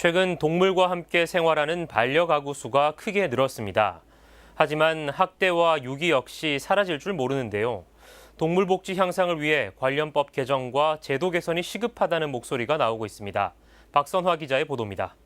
최근 동물과 함께 생활하는 반려가구 수가 크게 늘었습니다. 하지만 학대와 유기 역시 사라질 줄 모르는데요. 동물 복지 향상을 위해 관련법 개정과 제도 개선이 시급하다는 목소리가 나오고 있습니다. 박선화 기자의 보도입니다.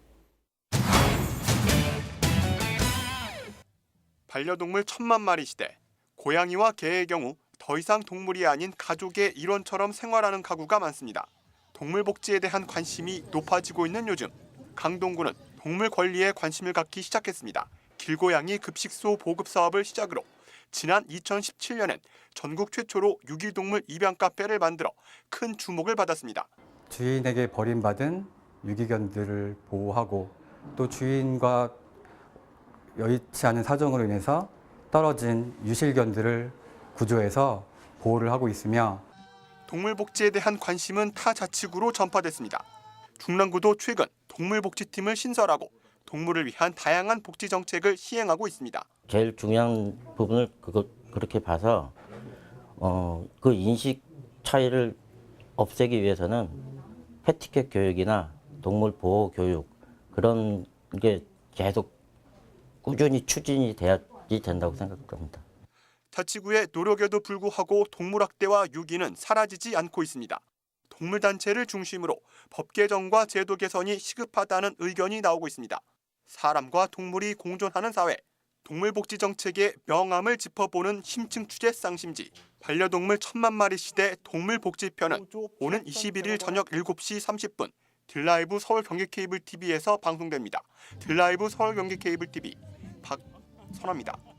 반려동물 천만 마리 시대. 고양이와 개의 경우 더 이상 동물이 아닌 가족의 일원처럼 생활하는 가구가 많습니다. 동물 복지에 대한 관심이 높아지고 있는 요즘 강동구는 동물 권리에 관심을 갖기 시작했습니다. 길고양이 급식소 보급 사업을 시작으로 지난 2017년엔 전국 최초로 유기동물 입양 카페를 만들어 큰 주목을 받았습니다. 주인에게 버림받은 유기견들을 보호하고 또 주인과 여의치 않은 사정으로 인해서 떨어진 유실견들을 구조해서 보호를 하고 있으며 동물 복지에 대한 관심은 타 자치구로 전파됐습니다. 중랑구도 최근 동물 복지팀을 신설하고 동물을 위한 다양한 복지 정책을 시행하고 있습니다. 제일 중요한 부분을 그거 그렇게 봐서 어, 그 인식 차이를 없애기 위해서는 패티켓 교육이나 동물 보호 교육 그런 게 계속 꾸준히 추진이 돼야지 된다고 생각합니다. 자치구의 노력에도 불구하고 동물 학대와 유기는 사라지지 않고 있습니다. 동물 단체를 중심으로 법 개정과 제도 개선이 시급하다는 의견이 나오고 있습니다. 사람과 동물이 공존하는 사회, 동물 복지 정책의 명암을 짚어보는 심층 취재 쌍심지 반려동물 천만 마리 시대 동물 복지 편은 오는 21일 저녁 7시 30분 딜라이브 서울 경기 케이블 TV에서 방송됩니다. 딜라이브 서울 경기 케이블 TV 박선화입니다.